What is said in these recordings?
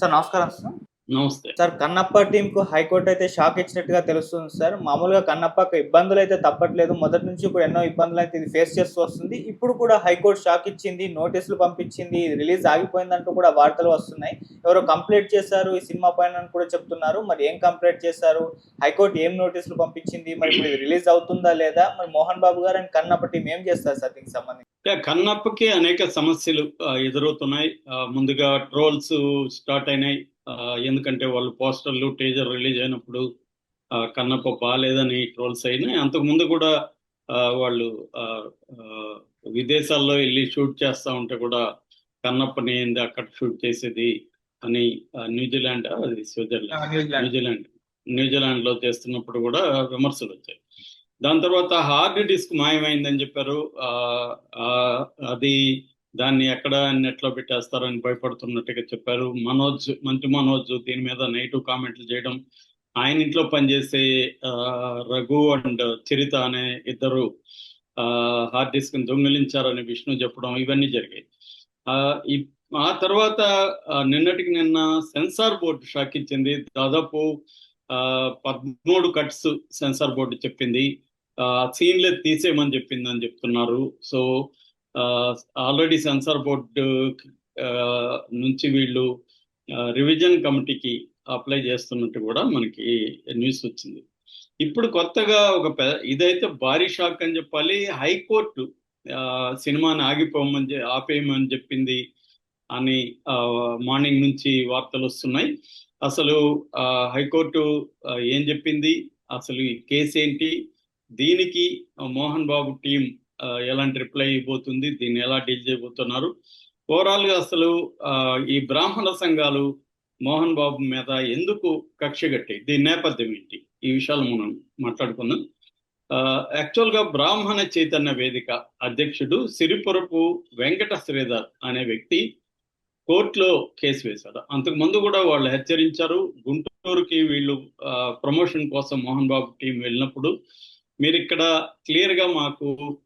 Sir నమస్కారం sir. నమస్తే. Sir Kannappa team కు హైకోర్టు అయితే షాక్ ఇచ్చినట్టుగా తెలుస్తుంది సార్. మామూలుగా కన్నప్పకు ఇబ్బందులు అయితే తప్పట్లేదు. మొదటి నుంచి కూడా ఎన్నో ఇబ్బందులు అయితే ఇది ఫేస్ చేస్తూ వస్తుంది. ఇప్పుడు కూడా హైకోర్టు షాక్ ఇచ్చింది నోటీసులు పంపించింది రిలీజ్ ఆగిపోయిందంటూ కూడా వార్తలు వస్తున్నాయి. ఎవరో కంప్లైంట్ చేశారు ఈ సినిమా పైన అని కూడా చెప్తున్నారు. మరి ఏం కంప్లైంట్ చేశారు? హైకోర్టు ఏం నోటీసులు పంపించింది? మరి ఇప్పుడు ఇది రిలీజ్ అవుతుందా లేదా? మరి మోహన్ బాబు గారు అండ్ కన్నప్ప టీం ఏం చేస్తారు సార్ దీనికి సంబంధించి? కన్నప్పకి అనేక సమస్యలు ఎదురవుతున్నాయి. ముందుగా ట్రోల్స్ స్టార్ట్ అయినాయి. ఎందుకంటే వాళ్ళు పోస్టర్లు టేజర్ రిలీజ్ అయినప్పుడు కన్నప్ప బాగాలేదని ట్రోల్స్ అయినాయి. అంతకు ముందు కూడా వాళ్ళు విదేశాల్లో వెళ్ళి షూట్ చేస్తా ఉంటే కూడా కన్నప్పని ఏంది అక్కడ షూట్ చేసేది అని న్యూజిలాండ్ అది స్విట్జర్లాండ్. న్యూజిలాండ్. న్యూజిలాండ్. లో చేస్తున్నప్పుడు కూడా విమర్శలు వచ్చాయి. దాని తర్వాత హార్డ్ డిస్క్ మాయమైందని చెప్పారు. ఆ, అది దాన్ని ఎక్కడ నెట్లో పెట్టేస్తారని భయపడుతున్నట్టుగా చెప్పారు. మనోజ్ మంచు మనోజ్ దీని మీద నెగిటివ్ కామెంట్లు చేయడం ఆయన ఇంట్లో పనిచేసే రఘు అండ్ చరిత అనే ఇద్దరు హార్డ్ డిస్క్ దొంగిలించారని విష్ణు చెప్పడం ఇవన్నీ జరిగాయి. ఆ, ఆ తర్వాత నిన్నటికి నిన్న సెన్సార్ బోర్డు షాక్ ఇచ్చింది. దాదాపు ఆ, పదమూడు కట్స్ సెన్సార్ బోర్డు చెప్పింది. సీన్లే తీసేయమని చెప్పిందని చెప్తున్నారు. సో ఆల్రెడీ సెన్సార్ బోర్డు నుంచి వీళ్ళు రివిజన్ కమిటీకి అప్లై చేస్తున్నట్టు కూడా మనకి న్యూస్ వచ్చింది. ఇప్పుడు కొత్తగా ఒక ఇదైతే భారీ షాక్ అని చెప్పాలి. హైకోర్టు సినిమాని ఆగిపోమని ఆపేయమని చెప్పింది అని మార్నింగ్ నుంచి వార్తలు వస్తున్నాయి. అసలు హైకోర్టు ఏం చెప్పింది? అసలు ఈ కేసు ఏంటి? దీనికి మోహన్ బాబు టీం ఎలాంటి రిప్లై ఇవ్వబోతుంది దీన్ని ఎలా డీల్ చేయబోతున్నారు? ఓవరాల్గా అసలు ఆ, ఈ బ్రాహ్మణ సంఘాలు మోహన్ బాబు మీద ఎందుకు కక్ష కట్టి దీని నేపథ్యం ఏంటి? ఈ విషయాలు మనం మాట్లాడుకుందాం. యాక్చువల్గా బ్రాహ్మణ చైతన్య వేదిక అధ్యక్షుడు సిరిపురపు వెంకట శ్రీధర్ అనే వ్యక్తి కోర్టులో కేసు వేశారు. అంతకు ముందు కూడా వాళ్ళు హెచ్చరించారు. గుంటూరుకి వీళ్ళు ప్రమోషన్ కోసం మోహన్ బాబు టీం వెళ్ళినప్పుడు మీరు ఇక్కడ క్లియర్గా మాకు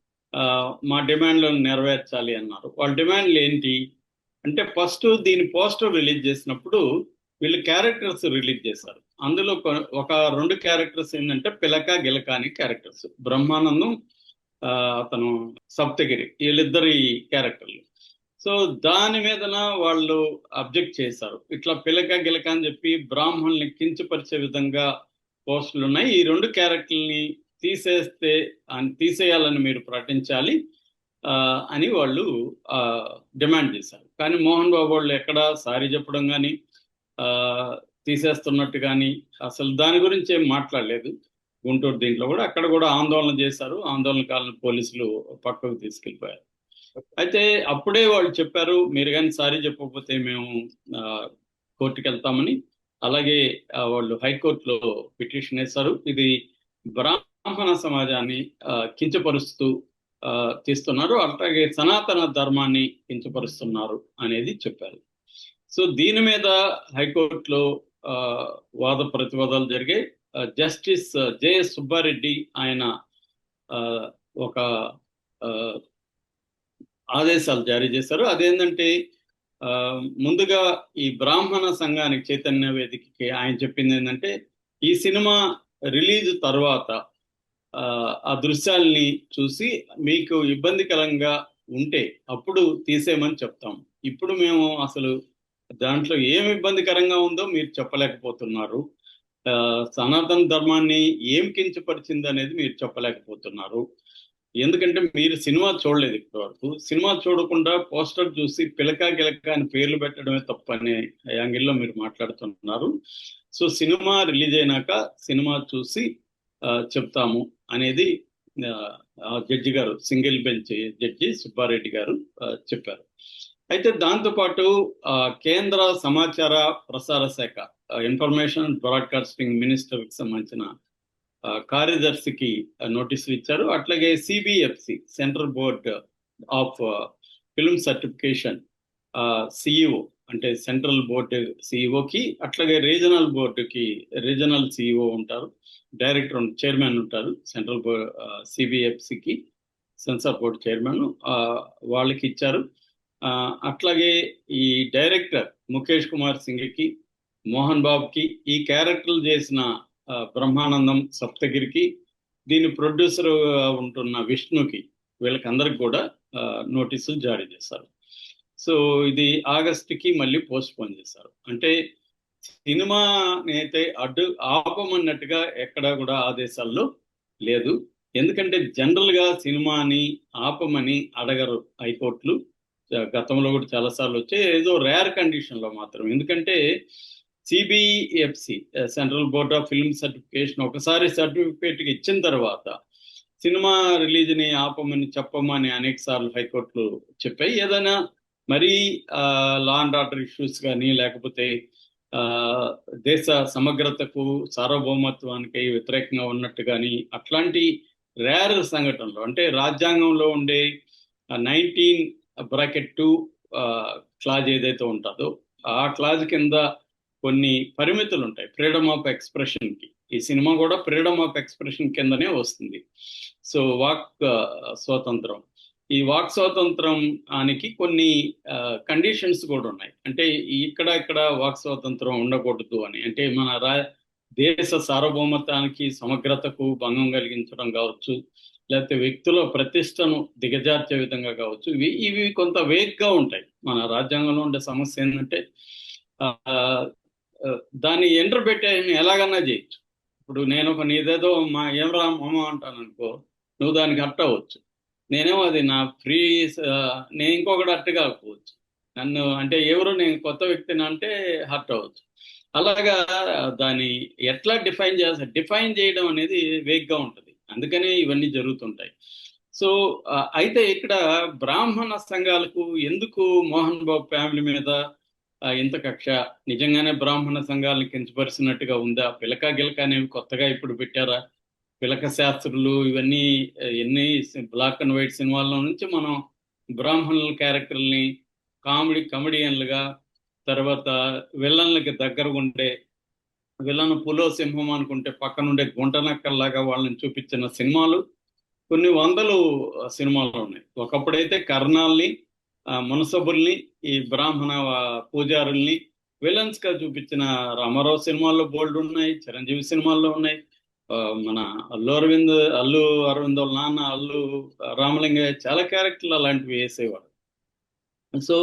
మా డిమాండ్లను నెరవేర్చాలి అన్నారు. వాళ్ళ డిమాండ్లు ఏంటి? అంటే ఫస్ట్ దీని పోస్టర్ రిలీజ్ చేసినప్పుడు వీళ్ళు క్యారెక్టర్స్ రిలీజ్ చేశారు. అందులో ఒక రెండు క్యారెక్టర్స్ ఏంటంటే పిలక గిలక అనే క్యారెక్టర్స్. బ్రహ్మానందం ఆ, అతను సప్తగిరి వీళ్ళిద్దరి క్యారెక్టర్లు. సో దాని మీదన వాళ్ళు అబ్జెక్ట్ చేశారు. ఇట్లా పిలక గిలక అని చెప్పి బ్రాహ్మణుల్ని కించపరిచే విధంగా పోస్టులు ఉన్నాయి ఈ రెండు క్యారెక్టర్ని తీసేస్తే తీసేయాలని మీరు ప్రకటించాలి ఆ, అని వాళ్ళు ఆ, డిమాండ్ చేశారు. కానీ మోహన్ బాబు వాళ్ళు ఎక్కడ సారీ చెప్పడం కానీ తీసేస్తున్నట్టు కానీ అసలు దాని గురించి ఏం మాట్లాడలేదు. గుంటూరు దీంట్లో కూడా. అక్కడ కూడా ఆందోళన చేశారు. ఆందోళన కాలం పోలీసులు పక్కకు తీసుకెళ్ళిపోయారు. అయితే అప్పుడే వాళ్ళు చెప్పారు మీరు కానీ సారీ చెప్పకపోతే మేము ఆ, కోర్టుకి వెళ్తామని. అలాగే వాళ్ళు హైకోర్టులో పిటిషన్ వేశారు. ఇది బ్రాహ్మణ సమాజాన్ని కించపరుస్తూ తీస్తున్నారు. అలాగే సనాతన ధర్మాన్ని కించపరుస్తున్నారు అనేది చెప్పారు. సో దీని మీద హైకోర్టులో ఆ, వాద ప్రతివాదాలు జరిగాయి. జస్టిస్ జేఎస్ సుబ్బారెడ్డి ఆయన ఆ, ఒక ఆదేశాలు జారీ చేశారు. అదేంటంటే ఆ, ముందుగా ఈ బ్రాహ్మణ సంఘానికి చైతన్య వేదికకి ఆయన చెప్పింది ఏంటంటే ఈ సినిమా రిలీజ్ తర్వాత ఆ, ఆ దృశ్యాల్ని చూసి మీకు ఇబ్బందికరంగా ఉంటే అప్పుడు తీసేయమని చెప్తాం. ఇప్పుడు మేము అసలు దాంట్లో ఏం ఇబ్బందికరంగా ఉందో మీరు చెప్పలేకపోతున్నారు. ఆ, సనాతన ధర్మాన్ని ఏం కించపరిచింది అనేది మీరు చెప్పలేకపోతున్నారు. ఎందుకంటే మీరు సినిమా చూడలేదు ఇప్పటి వరకు సినిమా చూడకుండా పోస్టర్ చూసి పిలక గిలక అని పేర్లు పెట్టడమే తప్పు అనే యాంగిల్లో మీరు మాట్లాడుతున్నారు. సో సినిమా రిలీజ్ అయినాక సినిమా చూసి చెప్తాము అనేది జడ్జి గారు సింగిల్ బెంచ్ జడ్జి సుబ్బారెడ్డి గారు చెప్పారు. అయితే దాంతోపాటు ఆ, కేంద్ర సమాచార ప్రసార శాఖ ఇన్ఫర్మేషన్ బ్రాడ్కాస్టింగ్ మినిస్టర్కి సంబంధించిన ఆ, కార్యదర్శికి నోటీసులు ఇచ్చారు. అట్లాగే CBFC central board of film certification CEO అంటే సెంట్రల్ బోర్డు సిఇఓకి అట్లాగే రీజనల్ బోర్డుకి రీజనల్ సిఇఓ ఉంటారు. డైరెక్టర్ చైర్మన్ ఉంటారు సెంట్రల్ సిబిఎఫ్సికి సెన్సార్ బోర్డు చైర్మన్ వాళ్ళకి ఇచ్చారు. అట్లాగే ఈ డైరెక్టర్ ముఖేష్ కుమార్ సింగ్కి మోహన్ బాబుకి ఈ క్యారెక్టర్లు చేసిన బ్రహ్మానందం సప్తగిరికి దీని ప్రొడ్యూసర్ ఉంటున్న విష్ణుకి వీళ్ళకందరికి కూడా నోటీసులు జారీ చేశారు. సో ఇది ఆగస్టుకి మళ్ళీ పోస్ట్పోన్ చేశారు. అంటే సినిమాని అయితే అడ్డు ఆపమన్నట్టుగా ఎక్కడా కూడా ఆదేశాల్లో లేదు. ఎందుకంటే జనరల్గా సినిమాని ఆపమని అడగరు హైకోర్టులు. గతంలో కూడా చాలాసార్లు వచ్చే ఏదో రేర్ కండిషన్లో మాత్రం ఎందుకంటే CBFC central board of film certification ఒకసారి సర్టిఫికేట్ ఇచ్చిన తర్వాత సినిమా రిలీజ్ని ఆపమని చెప్పమని అనేక సార్లు హైకోర్టులు చెప్పాయి. ఏదైనా మరీ లా అండ్ ఆర్డర్ ఇష్యూస్ కానీ లేకపోతే ఆ, దేశ సమగ్రతకు సార్వభౌమత్వానికి వ్యతిరేకంగా ఉన్నట్టు కానీ అట్లాంటి రేర్ సంఘటనలు అంటే రాజ్యాంగంలో ఉండే నైన్టీన్ బ్రాకెట్ టూ క్లాజ్ ఏదైతే ఉంటుందో ఆ క్లాజ్ కింద కొన్ని పరిమితులు ఉంటాయి. ఫ్రీడమ్ ఆఫ్ ఎక్స్ప్రెషన్కి. ఈ సినిమా కూడా ఫ్రీడమ్ ఆఫ్ ఎక్స్ప్రెషన్ కిందనే వస్తుంది. సో వాక్ స్వాతంత్రం. ఈ వాక్ స్వాతంత్రానికి కొన్ని కండిషన్స్ కూడా ఉన్నాయి. అంటే ఇక్కడ ఇక్కడ వాక్ స్వాతంత్రం ఉండకూడదు అని. అంటే మన రా దేశ సార్వభౌమత్వానికి సమగ్రతకు భంగం కలిగించడం కావచ్చు లేకపోతే వ్యక్తుల ప్రతిష్టను దిగజార్చే విధంగా కావచ్చు. ఇవి ఇవి కొంత వేగ్గా ఉంటాయి. మన రాజ్యాంగంలో ఉండే సమస్య ఏంటంటే ఆ, దాన్ని ఎంటర్ పెట్టే ఎలాగన్నా చేయొచ్చు. ఇప్పుడు నేను ఒక నీదేదో మా ఏం రా మామ అంటాను అనుకో నువ్వు దానికి అట్టవచ్చు. అవ్వచ్చు నేనేమో అది నా ఫ్రీ నేను ఇంకొకటి హర్ట్ కాకపోవచ్చు. నన్ను అంటే ఎవరు నేను కొత్త వ్యక్తిని అంటే హర్ట్ అవ్వచ్చు. అలాగా దాన్ని ఎట్లా డిఫైన్ చేస్తా డిఫైన్ చేయడం అనేది వేగ్గా ఉంటుంది. అందుకనే ఇవన్నీ జరుగుతుంటాయి. సో అయితే ఇక్కడ బ్రాహ్మణ సంఘాలకు ఎందుకు మోహన్ బాబు ఫ్యామిలీ మీద ఇంత కక్ష? నిజంగానే బ్రాహ్మణ సంఘాలను కించపరిచినట్టుగా ఉందా? పిలక గిలక అనేవి కొత్తగా ఇప్పుడు పెట్టారా? పిలక శాస్త్రులు ఇవన్నీ ఎన్ని బ్లాక్ అండ్ వైట్ సినిమాల్లో నుంచి మనం బ్రాహ్మణుల క్యారెక్టర్ని కామెడీ కమెడియన్లుగా తర్వాత విలన్లకి దగ్గరగా ఉండే విలన్ పులో సింహం అనుకుంటే పక్కనుండే గుంటనక్కల్లాగా వాళ్ళని చూపించిన సినిమాలు కొన్ని వందలు సినిమాలు ఉన్నాయి. ఒకప్పుడైతే కర్ణాల్ని మునసబుల్ని ఈ బ్రాహ్మణ పూజారుల్ని విలన్స్గా చూపించిన రామారావు సినిమాల్లో బోల్డ్ ఉన్నాయి చిరంజీవి సినిమాల్లో ఉన్నాయి. మన అల్లు అరవింద్ అల్లు అరవింద్ వాళ్ళ నాన్న అల్లు రామలింగయ్య చాలా క్యారెక్టర్లు అలాంటివి వేసేవాడు సో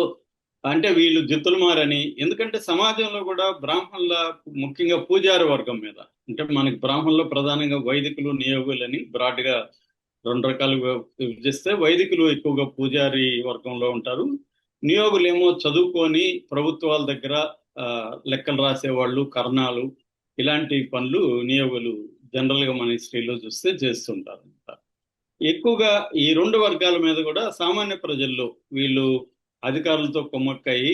అంటే వీళ్ళు జిత్తులు మారని ఎందుకంటే సమాజంలో కూడా బ్రాహ్మణుల ముఖ్యంగా పూజారి వర్గం మీద అంటే మనకి బ్రాహ్మణులు ప్రధానంగా వైదికులు నియోగులని బ్రాడ్గా రెండు రకాలుగా విభజిస్తే వైదికులు ఎక్కువగా పూజారి వర్గంలో ఉంటారు. నియోగులు ఏమో చదువుకొని ప్రభుత్వాల దగ్గర ఆ, లెక్కలు రాసేవాళ్ళు కర్ణాలు ఇలాంటి పనులు నియోగులు జనరల్గా మన హిస్టరీలో చూస్తే చేస్తుంటారు ఎక్కువగా ఈ రెండు వర్గాల మీద కూడా సామాన్య ప్రజల్లో వీళ్ళు అధికారులతో కొమ్మక్కయి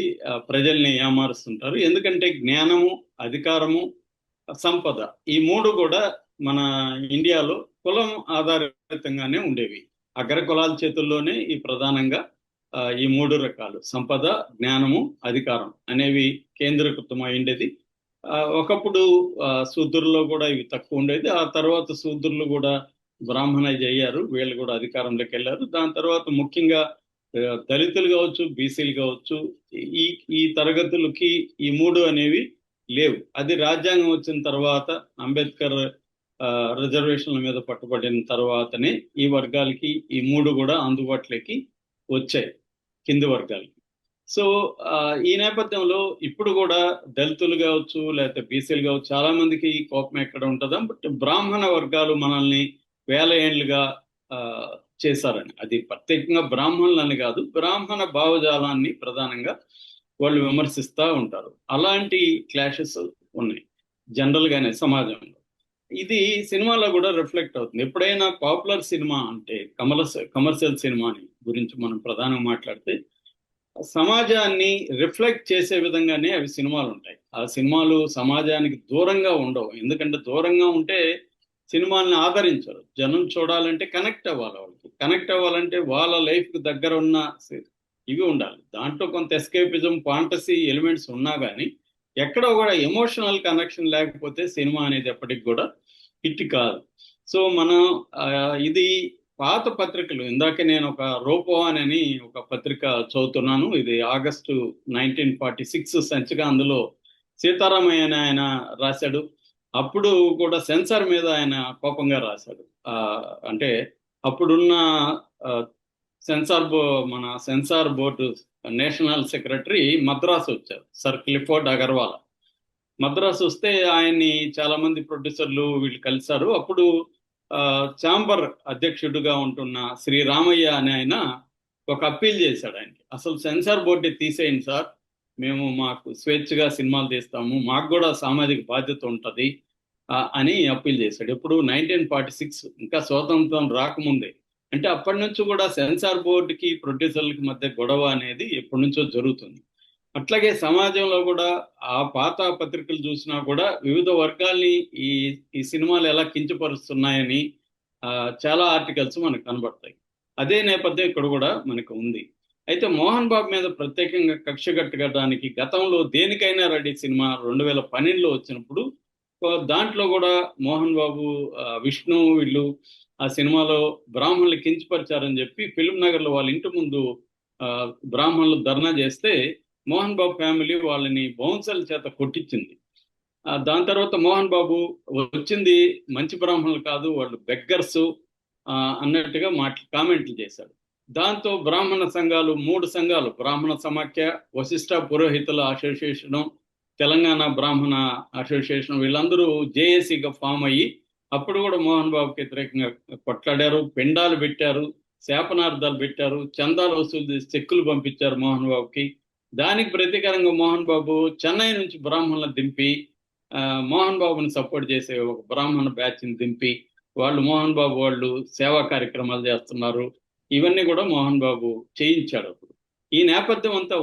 ప్రజల్ని ఏమారుస్తుంటారు. ఎందుకంటే జ్ఞానము అధికారము సంపద ఈ మూడు కూడా మన ఇండియాలో కులం ఆధారితంగానే ఉండేవి. అగ్ర కులాల చేతుల్లోనే ఈ ప్రధానంగా ఈ మూడు రకాలు సంపద జ్ఞానము అధికారం అనేవి కేంద్రీకృతమై ఉండేది ఒకప్పుడు ఆ, శూద్రుల్లో కూడా ఇవి తక్కువ ఉండేది. ఆ తర్వాత శూద్రులు కూడా బ్రాహ్మణైజ్ అయ్యారు. వీళ్ళు కూడా అధికారంలోకి వెళ్ళారు. దాని తర్వాత ముఖ్యంగా దళితులు కావచ్చు బీసీలు కావచ్చు ఈ ఈ తరగతులకి ఈ మూడు అనేవి లేవు. అది రాజ్యాంగం వచ్చిన తర్వాత అంబేద్కర్ ఆ, రిజర్వేషన్ల మీద పట్టుబడిన తర్వాతనే ఈ వర్గాలకి ఈ మూడు కూడా అందుబాటులోకి వచ్చాయి. కింది వర్గాలకి. సో ఆ, ఈ నేపథ్యంలో ఇప్పుడు కూడా దళితులు కావచ్చు లేకపోతే బీసీలు కావచ్చు చాలా మందికి ఈ కోపం ఎక్కడ ఉంటుందా? బట్ బ్రాహ్మణ వర్గాలు మనల్ని వేల ఏండ్లుగా ఆ, చేశారని. అది ప్రత్యేకంగా బ్రాహ్మణులని కాదు బ్రాహ్మణ భావజాలాన్ని ప్రధానంగా వాళ్ళు విమర్శిస్తూ ఉంటారు. అలాంటి క్లాషెస్ ఉన్నాయి జనరల్ గానే సమాజంలో. ఇది సినిమాలో కూడా రిఫ్లెక్ట్ అవుతుంది. ఎప్పుడైనా పాపులర్ సినిమా అంటే కమల కమర్షియల్ సినిమాని గురించి మనం ప్రధానంగా మాట్లాడితే సమాజాన్ని రిఫ్లెక్ట్ చేసే విధంగానే అవి సినిమాలు ఉంటాయి ఆ సినిమాలు సమాజానికి దూరంగా ఉండవు. ఎందుకంటే దూరంగా ఉంటే సినిమాల్ని ఆదరించరు. జనం చూడాలంటే కనెక్ట్ అవ్వాలి వాళ్ళకి. కనెక్ట్ అవ్వాలంటే వాళ్ళ లైఫ్కి దగ్గర ఉన్న ఇవి ఉండాలి. దాంట్లో కొంత ఎస్కేపిజం ఫాంటసీ ఎలిమెంట్స్ ఉన్నా కానీ ఎక్కడ కూడా ఎమోషనల్ కనెక్షన్ లేకపోతే సినిమా అనేది ఎప్పటికి కూడా హిట్ కాదు. సో మనం ఇది పాత పత్రికలు ఇందాక నేను ఒక రూపవాన్ అని ఒక పత్రిక చదువుతున్నాను. ఇది ఆగస్టు నైన్టీన్ ఫార్టీ సిక్స్ సంచిక. అందులో సీతారామయ్య అని ఆయన రాశాడు. అప్పుడు కూడా సెన్సార్ మీద ఆయన కోపంగా రాశాడు. అంటే అప్పుడున్న సెన్సార్ బో మన censor board national secretary Madras వచ్చారు సర్ క్లిఫోర్డ్ అగర్వాల్. మద్రాసు వస్తే ఆయన్ని చాలా మంది ప్రొడ్యూసర్లు వీళ్ళు కలిశారు. అప్పుడు ఛాంబర్ అధ్యక్షుడిగా ఉంటున్న శ్రీ రామయ్య ఆయన ఒక అప్పీల్ చేశాడు ఆయనకి. అసలు సెన్సార్ బోర్డు తీసేయండి సార్. మేము మాకు స్వేచ్ఛగా సినిమాలు తీస్తాము. మాకు కూడా సామాజిక బాధ్యత ఉంటుంది అని అప్పీల్ చేశాడు. ఇప్పుడు నైన్టీన్ ఫార్టీ సిక్స్ ఇంకా స్వాతంత్రం రాకముందే. అంటే అప్పటి నుంచి కూడా సెన్సార్ బోర్డుకి ప్రొడ్యూసర్లకి మధ్య గొడవ అనేది ఎప్పటి నుంచో జరుగుతుంది. అట్లాగే సమాజంలో కూడా ఆ పాత పత్రికలు చూసినా కూడా వివిధ వర్గాల్ని ఈ ఈ సినిమాలు ఎలా కించపరుస్తున్నాయని చాలా ఆర్టికల్స్ మనకు కనబడతాయి. అదే నేపథ్యం ఇక్కడ కూడా మనకు ఉంది. అయితే మోహన్ బాబు మీద ప్రత్యేకంగా కక్ష కట్టడానికి గతంలో దేనికైనా రెడీ సినిమా రెండు వేల పన్నెండులో వచ్చినప్పుడు దాంట్లో కూడా మోహన్ బాబు విష్ణు వీళ్ళు ఆ సినిమాలో బ్రాహ్మణులు కించపరిచారని చెప్పి ఫిల్మ్ నగర్లో వాళ్ళ ఇంటి ముందు ఆ, బ్రాహ్మణులు ధర్నా చేస్తే మోహన్ బాబు ఫ్యామిలీ వాళ్ళని బౌన్సల్ చేత కొట్టించింది. దాని తర్వాత మోహన్ బాబు వచ్చింది మంచి బ్రాహ్మణులు కాదు వాళ్ళు బెగ్గర్స్ అన్నట్టుగా మాట కామెంట్లు చేశాడు. దాంతో బ్రాహ్మణ సంఘాలు మూడు సంఘాలు బ్రాహ్మణ సమాఖ్య వశిష్ట పురోహితుల అసోసియేషను తెలంగాణ బ్రాహ్మణ అసోసియేషన్ వీళ్ళందరూ జేఏసీగా ఫామ్ అయ్యి అప్పుడు కూడా మోహన్ బాబుకి వ్యతిరేకంగా కొట్లాడారు పెండాలు పెట్టారు శాపనార్థాలు పెట్టారు చందాలు వసూలు చెక్కులు పంపించారు మోహన్ బాబుకి. దానికి ప్రతీకారంగా మోహన్ బాబు చెన్నై నుంచి బ్రాహ్మణులను దింపి ఆ, మోహన్ బాబుని సపోర్ట్ చేసే ఒక బ్రాహ్మణ బ్యాచ్ని దింపి వాళ్ళు మోహన్ బాబు వాళ్ళు సేవా కార్యక్రమాలు చేస్తున్నారు. ఇవన్నీ కూడా మోహన్ బాబు చేయించాడు అప్పుడు. ఈ నేపథ్యం అంతా